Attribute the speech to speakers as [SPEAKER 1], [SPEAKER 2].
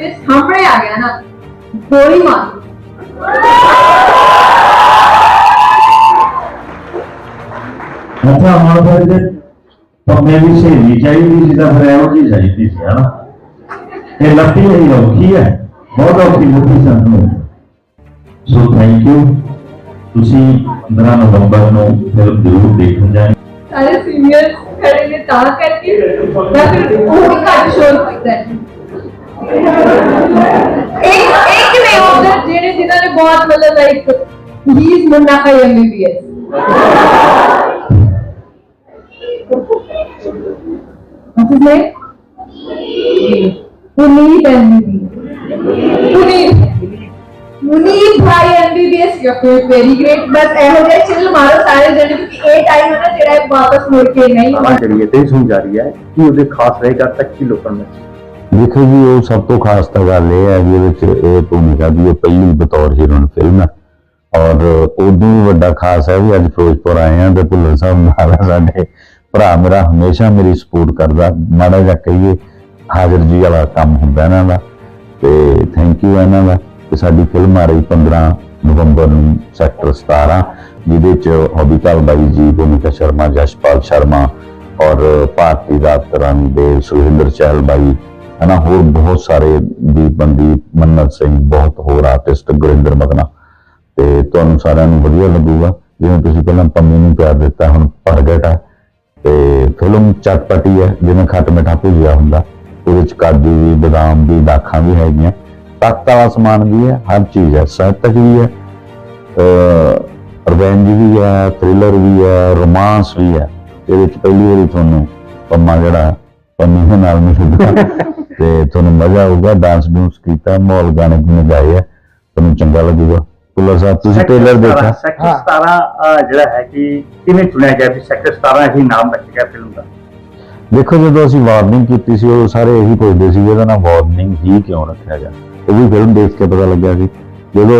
[SPEAKER 1] ਮੇਰੇ ਸਾਹਮਣੇ ਆ ਗਿਆ ਨਾ ਗੋਲੀ ਮਾਰ
[SPEAKER 2] ਅੱਛਾ ਫਿਰ ਜੇ ਪੰਮੇ ਦੀ ਸਹੇਲੀ ਚਾਹੀਦੀ ਸੀ ਤਾਂ ਫਿਰ ਇਹੋ ਜਿਹੀ ਚਾਹੀਦੀ ਸੀ ਹਨਾ? ਇਹ ਲੱਭੀ ਨਹੀਂ ਔਖੀ ਹੈ ਬਹੁਤ ਔਖੀ ਲੱਭੀ ਸਾਨੂੰ। ਸੋ ਥੈਂਕ ਯੂ ਤੁਸੀਂ 15 ਨਵੰਬਰ ਨੂੰ ਫਿਲਮ ਜ਼ਰੂਰ ਦੇਖਣ ਜਾਏ
[SPEAKER 1] ਸਾਰੇ ਸੀਨੀਅਰ ਖੜੇ ਨੇ ਤਾਂ ਕਰਕੇ। ਮੈਂ ਫਿਰ ਉਹ ਵੀ ਘੱਟ ਸ਼ੋਰ ਕੀਤਾ ਹੈ। ਇੱਕ ਇੱਕ ਨੇ ਉਧਰ ਜਿਹੜੇ ਜਿਨ੍ਹਾਂ ਨੇ ਬਹੁਤ ਮਤਲਬ ਲਾਈਕ ਹੀ ਇਜ਼ ਮੁੰਨਾ ਕਾ MBBS What's his name? Puneet MBBS. Puneet. Muneet Bhai MBBS you are very great ਬਸ ਇਹੋ ਜਿਹਾ ਚਿਲ ਮਾਰੋ ਸਾਰੇ ਜਣੇ ਕਿ ਇਹ ਟਾਈਮ ਹੈ ਨਾ ਜਿਹੜਾ ਇਹ ਵਾਪਸ ਮੁੜ ਕੇ ਨਹੀਂ
[SPEAKER 3] ਆਹ ਜਿਹੜੀ ਤੇ ਸੁਣ ਜਾ ਰਹੀ ਹੈ ਕਿ ਉਹਦੇ ਖਾਸ ਰਹੇਗਾ ਤੱਕੀ ਲੋਕਾਂ ਵਿੱਚ
[SPEAKER 4] ਦੇਖੋ ਜੀ, ਉਹ ਸਭ ਤੋਂ ਖਾਸ ਤਾਂ ਗੱਲ ਇਹ ਹੈ ਜੀ, ਇਹਦੇ ਵਿੱਚ ਇਹ ਭੂਮਿਕਾ ਦੀ ਇਹ ਪਹਿਲੀ ਬਤੌਰ ਹੀਰੋਇਨ ਫਿਲਮ ਹੈ। ਔਰ ਉਦੋਂ ਵੀ ਵੱਡਾ ਖਾਸ ਹੈ ਵੀ ਅੱਜ ਫਿਰੋਜ਼ਪੁਰ ਆਏ ਆ ਤੇ ਭੁੱਲਰ ਸਾਹਿਬ ਨਾਲ ਸਾਡੇ ਭਰਾ ਮੇਰਾ ਹਮੇਸ਼ਾ ਮੇਰੀ ਸਪੋਰਟ ਕਰਦਾ। ਮਾੜਾ ਜਿਹਾ ਕਹੀਏ, ਹਾਜ਼ਰ ਜੀ ਵਾਲਾ ਕੰਮ ਹੁੰਦਾ ਇਹਨਾਂ ਦਾ। ਤੇ ਥੈਂਕ ਯੂ ਇਹਨਾਂ ਦਾ ਕਿ ਸਾਡੀ ਫਿਲਮ ਆ ਰਹੀ 15 ਨਵੰਬਰ ਨੂੰ ਸੈਕਟਰ 17 ਜਿਹਦੇ ਚ ਹੌਬੀਕਲ ਬਾਈ ਜੀ, ਭੂਮਿਕਾ ਸ਼ਰਮਾ, ਜਸ਼ਪਾਲ ਸ਼ਰਮਾ ਔਰ ਭਾਰਤੀ ਰਾਤ ਦੇ ਸੁਰਿੰਦਰ ਚਹਿਲ ਬਾਈ ਹਨਾ, ਹੋਰ ਬਹੁਤ ਸਾਰੇ ਦੀਪ ਬੰਦੀਪ ਮੰਨਤ ਸਿੰਘ, ਬਹੁਤ ਹੋਰ ਆਰਟਿਸਟ ਗੁਰਿੰਦਰ ਮਗਨਾ। ਤੇ ਤੁਹਾਨੂੰ ਸਾਰਿਆਂ ਨੂੰ ਵਧੀਆ ਲੱਗੂਗਾ। ਜਿਵੇਂ ਤੁਸੀਂ ਪਹਿਲਾਂ ਪੰਮੀ ਨੂੰ ਪਿਆਰ ਦਿੱਤਾ, ਹੁਣ ਪ੍ਰਗਟ ਹੈ। ਤੇ ਫਿਲਮ ਚਟਪਟੀ ਹੈ, ਜਿਵੇਂ ਖੱਟ ਮਿੱਠਾ ਭੁਜਿਆ ਹੁੰਦਾ। ਉਹਦੇ ਚ ਕਾਜੂ ਵੀ, ਬਦਾਮ ਵੀ, ਦਾਖਾਂ ਵੀ ਹੈਗੀਆਂ। ਤਾਕਤ ਵਾਲਾ ਸਮਾਨ ਵੀ ਹੈ, ਹਰ ਚੀਜ਼ ਹੈ। ਸਾਹਿਤਕ ਵੀ ਹੈ ਰਵੈਂਜ ਵੀ ਹੈ ਥ੍ਰਿਲਰ ਵੀ ਹੈ ਰੋਮਾਂਸ ਵੀ ਹੈ। ਇਹਦੇ ਵਿੱਚ ਪਹਿਲੀ ਵਾਰੀ ਤੁਹਾਨੂੰ ਪੰਮਾ ਜਿਹੜਾ ਪੰਮੀ ਦੇ ਨਾਲ ਮਿਲਦਾ ਤੇ ਤੁਹਾਨੂੰ ਮਜ਼ਾ ਆਊਗਾ ਡਾਂਸ ਡੂੰਸ ਕੀਤਾ ਮਾਹੌਲ ਗਾਣੇ ਗੁਣੇ ਗਾਏ ਆ ਤੁਹਾਨੂੰ ਚੰਗਾ ਲੱਗੂਗਾ। ਪੁੱਲਰ ਸਾਹਿਬ ਤੁਸੀਂ ਟ੍ਰੇਲਰ ਦੇਖਿਆ?
[SPEAKER 3] ਸੈਕਟਰ 17 ਅਹ, ਜਿਹੜਾ ਹੈ ਕਿ ਕਿਵੇਂ ਚੁਣਿਆ ਗਿਆ ਵੀ ਸੈਕਟਰ 17 ਹੀ ਨਾਮ ਰੱਖਿਆ ਫਿਲਮ ਦਾ?
[SPEAKER 4] ਦੇਖੋ ਜਦੋਂ ਅਸੀਂ ਵਾਰਨਿੰਗ ਕੀਤੀ ਸੀ ਉਹ ਸਾਰੇ ਇਹੀ ਪੁੱਛਦੇ ਸੀ ਇਹਦਾ ਨਾਮ ਵਾਰਨਿੰਗ ਹੀ ਕਿਉਂ ਰੱਖਿਆ ਗਿਆ? ਉਹ ਵੀ ਫਿਲਮ ਦੇਖ ਕੇ ਪਤਾ ਲੱਗਿਆ ਸੀ ਜਦੋਂ